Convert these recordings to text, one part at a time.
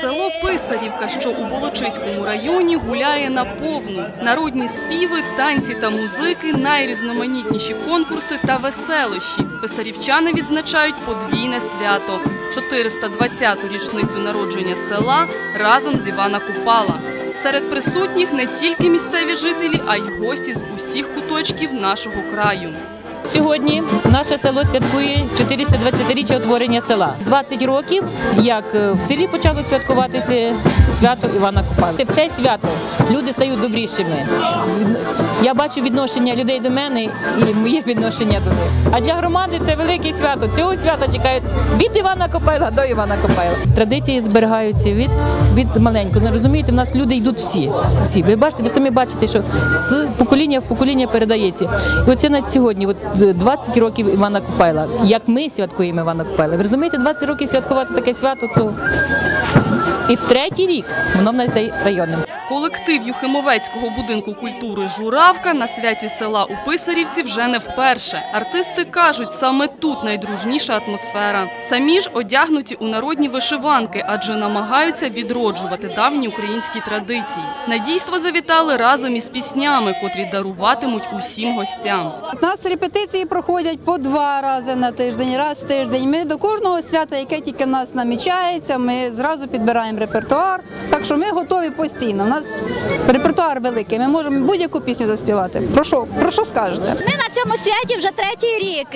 Село Писарівка, що у Волочиському районі, гуляє на повну. Народні співи, танці та музики, найрізноманітніші конкурси та веселощі. Писарівчани відзначають подвійне свято – 420-ту річницю народження села разом з Івана Купала. Серед присутніх не тільки місцеві жителі, а й гості з усіх куточків нашого краю. Сьогодні наше село святкує 420-річчя утворення села. 20 років, як е, в селі почало святкуватися свято Івана Купала. В це свято люди стають добрішими. Я бачу відношення людей до мене і моє відношення до них. А для громади це велике свято. Цього свята чекають від Івана Копайла до Івана Копайла. Традиції зберігаються від, від маленького. Ну, Розумієте, в нас люди йдуть всі. всі. Ви бачите, ви самі бачите, що з покоління в покоління передається. І оце на сьогодні, от 20 років Івана Купайла. Як ми святкуємо Івана Купайла. Ви розумієте, 20 років святкувати таке свято, то і третій рік воно в нас стає районним. Колектив Юхимовецького будинку культури Журавка на святі села у Писарівці вже не вперше. Артисти кажуть, саме тут найдружніша атмосфера. Самі ж одягнуті у народні вишиванки, адже намагаються відроджувати давні українські традиції. На дійство завітали разом із піснями, котрі даруватимуть усім гостям. У нас репетиції проходять по два рази на тиждень, раз в тиждень. Ми до кожного свята, яке тільки в нас намічається, ми зразу підбираємо репертуар. Так що ми готові постійно. Нас репертуар великий. Ми можемо будь-яку пісню заспівати. Про що, про що скажете? Ми на цьому святі вже третій рік.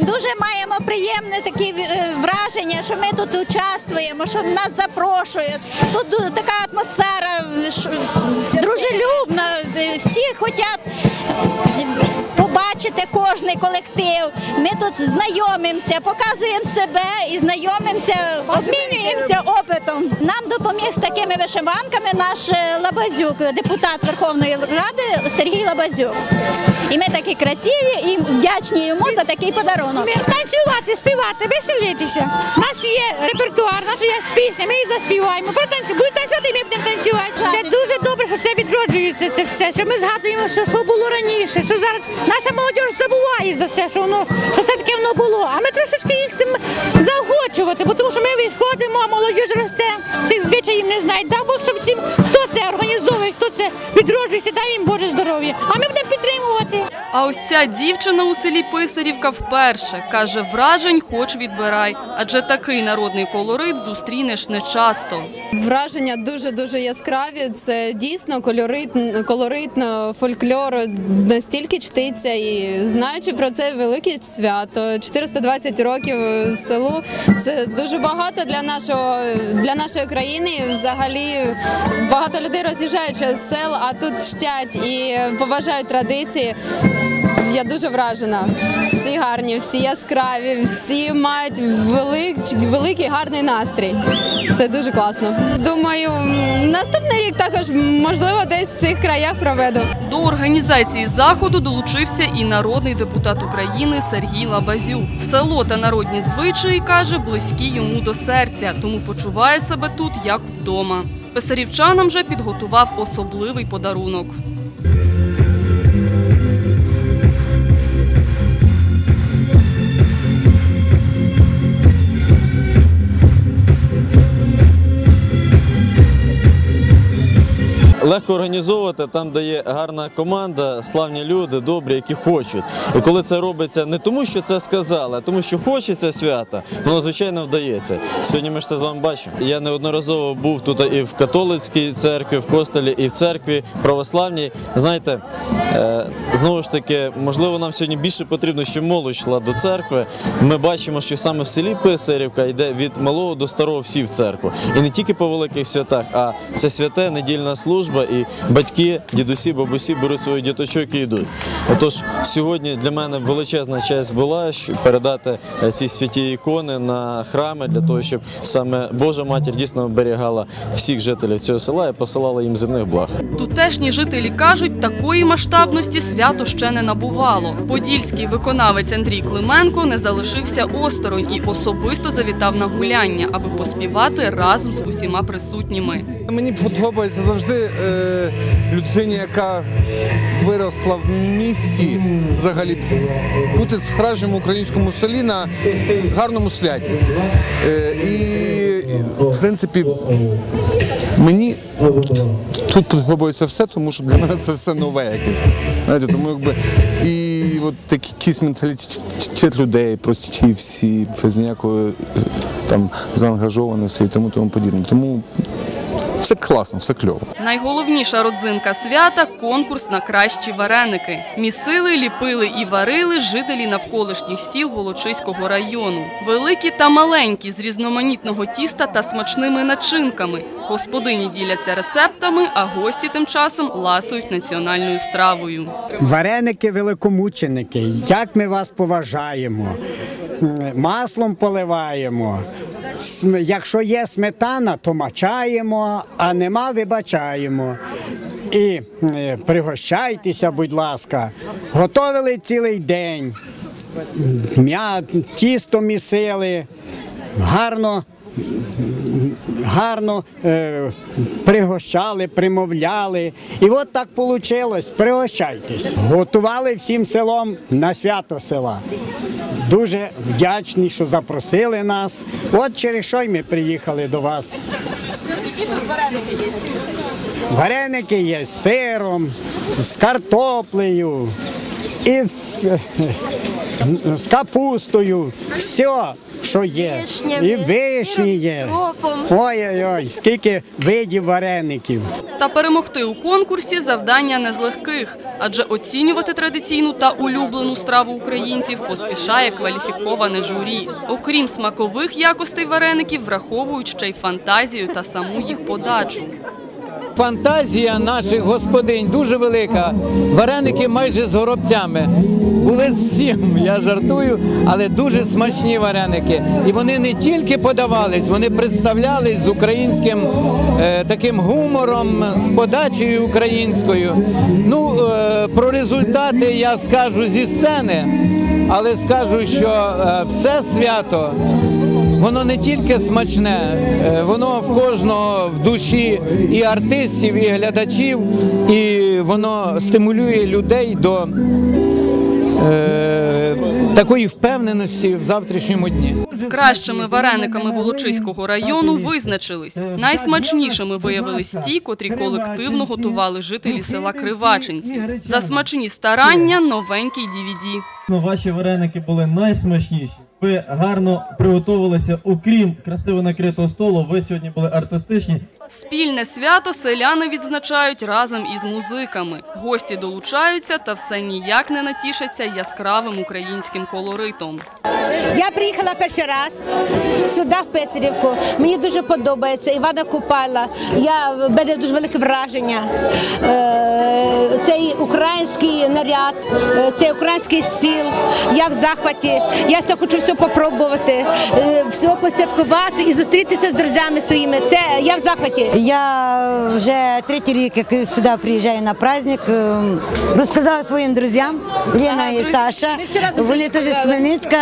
Дуже маємо приємне такі е, враження, що ми тут участвуємо, що нас запрошують. Тут така атмосфера е, дружелюбна. е, Всі хочуть побачити кожний колектив. Ми тут знайомимося, показуємо себе і знайомимося, обмінюємося опитом. Нам допоміг з такими вишиванками наш е, Лабазюк, депутат Верховної Ради Сергій Лабазюк. І ми такі красиві і вдячні йому за такий подарунок. Танцювати, співати, веселитися. Нас є репертуар, нас є пісня, ми її заспіваємо. Протанцю, будуть танцювати, ми будемо танцювати. Це дуже добре, що це відроджується, це все. Що ми згадуємо, що, що було раніше, що зараз наша молодь забуває за все, що воно що це таке воно було. А ми трошечки їх тим заохочувати, бо тому що ми відходимо, а молодь росте, цих звичаїв не знає. Дай Бог, щоб всім хто це організовує, хто це відроджується, дай їм Боже здоров'я. А ми будемо. А ось ця дівчина у селі Писарівка вперше каже, вражень хоч відбирай, адже такий народний колорит зустрінеш нечасто. Враження дуже дуже яскраві. Це дійсно колоритно, колоритно фольклор настільки чтиться. І знаючи про це велике свято, 420 років селу. Це дуже багато для нашого для нашої країни. Взагалі багато людей роз'їжджають через сел, а тут чтять і поважають традиції. Я дуже вражена. Всі гарні, всі яскраві, всі мають велик, великий гарний настрій. Це дуже класно. Думаю, наступний рік також можливо десь в цих краях проведу. До організації заходу долучився і народний депутат України Сергій Лабазюк. Село та народні звичаї каже, близькі йому до серця, тому почуває себе тут як вдома. Писарівчанам же підготував особливий подарунок. Легко організовувати там, де є гарна команда, славні люди, добрі, які хочуть. І коли це робиться не тому, що це сказали, а тому, що хочеться свята, воно звичайно вдається. Сьогодні ми ж це з вами бачимо. Я неодноразово був тут і в католицькій церкві, в костелі, і в церкві православній. Знаєте, е, знову ж таки, можливо, нам сьогодні більше потрібно, щоб молодь йшла до церкви. Ми бачимо, що саме в селі Писарівка йде від малого до старого всі в церкву. І не тільки по великих святах, а це святе недільна служба, і батьки, дідусі, бабусі беруть своїх діточок і йдуть. Отож, сьогодні для мене величезна честь була що передати е, ці святі ікони на храми для того, щоб саме Божа матір дійсно оберігала всіх жителів цього села і посилала їм земних благ. Тутешні жителі кажуть, такої масштабності свято ще не набувало. Подільський виконавець Андрій Клименко не залишився осторонь і особисто завітав на гуляння, аби поспівати разом з усіма присутніми. Мені подобається завжди е, людині, яка виросла в місті, взагалі бути в справжньому українському селі на гарному святі. Е, і, в принципі, мені тут подобається все, тому що для мене це все нове якесь. Тому якби і от якийсь менталітет людей, прості всі, без ніякої е, там заангажованості і тому тому подібне. Тому все класно, все кльово. Найголовніша родзинка свята конкурс на кращі вареники. Місили, ліпили і варили жителі навколишніх сіл Волочиського району. Великі та маленькі з різноманітного тіста та смачними начинками. Господині діляться рецептами, а гості тим часом ласують національною стравою. Вареники великомученики, як ми вас поважаємо, маслом поливаємо. Якщо є сметана, то мачаємо, а нема, вибачаємо. І е, пригощайтеся, будь ласка. Готовили цілий день. Тісто місили, гарно гарно е, пригощали, примовляли. І от так вийшло. Пригощайтесь. Готували всім селом на свято села. Дуже вдячні, що запросили нас. От через що й ми приїхали до вас. Вареники є з сиром, з картоплею, із е, з капустою. Все, що є. і вишні є. Ой-ой-ой, скільки видів вареників. Та перемогти у конкурсі завдання не з легких, адже оцінювати традиційну та улюблену страву українців поспішає кваліфіковане журі. Окрім смакових якостей вареників, враховують ще й фантазію та саму їх подачу. Фантазія наших господинь дуже велика. Вареники майже з горобцями. Були з всім, я жартую, але дуже смачні вареники. І вони не тільки подавались, вони представлялись з українським е, таким гумором, з подачею українською. Ну, е, про результати я скажу зі сцени, але скажу, що е, все свято Воно не тільки смачне, е, воно в кожного в душі і артистів, і глядачів, і воно стимулює людей до е, такої впевненості в завтрашньому дні. З кращими варениками Волочиського району визначились. Найсмачнішими виявились ті, котрі колективно готували жителі села Кривачинці. За смачні старання новенький DVD. Ну, Ваші вареники були найсмачніші. Ви гарно приготувалися, окрім красиво накритого столу. Ви сьогодні були артистичні. Спільне свято селяни відзначають разом із музиками. Гості долучаються та все ніяк не натішаться яскравим українським колоритом. Я приїхала перший раз сюди, в Писарівку. Мені дуже подобається Івана Купайла. Я мене дуже велике враження. Е, Цей український наряд, е, цей український стіл. Я в захваті. Я це хочу все попробувати, е, все посвяткувати і зустрітися з друзями своїми. Це я в захваті. Я вже третій рік, як сюди приїжджаю на праздник, ем, розказала своїм друзям Лена і Саша. Вони теж з Хмельницька.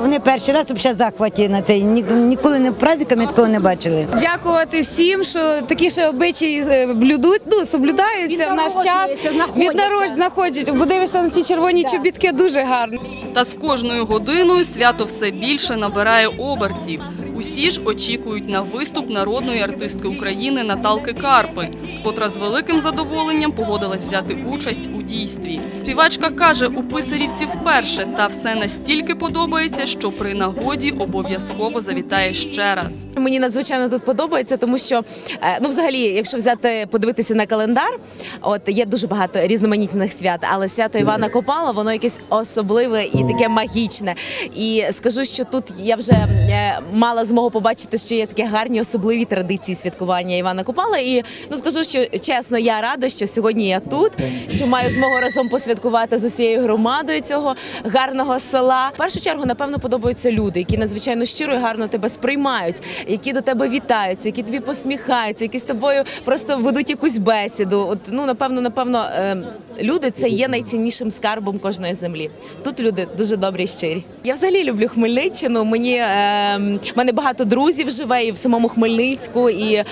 Вони перший раз в захваті на цей. Ніколи не праздниками такого не бачили. Дякувати всім, що такі ще обичаї е, блюдуть, ну, соблюдаються в наш час. Від народ знаходять. Подивишся на ці червоні чобітки, дуже гарно. Та з кожною годиною свято все більше набирає обертів. Усі ж очікують на виступ народної артистки України Наталки Карпи, котра з великим задоволенням погодилась взяти участь дійстві. Співачка каже, у Писарівці вперше, та все настільки подобається, що при нагоді обов'язково завітає ще раз. Мені надзвичайно тут подобається, тому що е, ну, взагалі, якщо взяти подивитися на календар, от є дуже багато різноманітних свят, але свято Івана Копала воно якесь особливе і таке магічне. І скажу, що тут я вже е, мала змогу побачити, що є такі гарні особливі традиції святкування Івана Копала. І ну скажу, що чесно, я рада, що сьогодні я тут, що маю змогу разом посвяткувати з усією громадою цього гарного села. В першу чергу, напевно, подобаються люди, які надзвичайно щиро і гарно тебе сприймають, які до тебе вітаються, які тобі посміхаються, які з тобою просто ведуть якусь бесіду. От ну напевно, напевно. е, люди це є найціннішим скарбом кожної землі. Тут люди дуже добрі і щирі. Я взагалі люблю Хмельниччину. Мені е, мене багато друзів живе і в самому Хмельницьку, і е,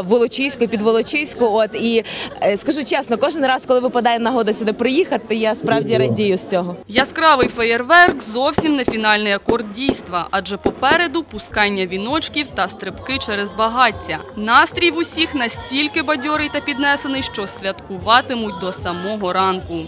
в Волочиську, і під Волочиську. От і е, скажу чесно, кожен раз, коли випадає нагода сюди приїхати, я справді радію з цього. Яскравий феєрверк зовсім не фінальний акорд дійства, адже попереду пускання віночків та стрибки через багаття. Настрій в усіх настільки бадьорий та піднесений, що святкуватимуть до самого ранку.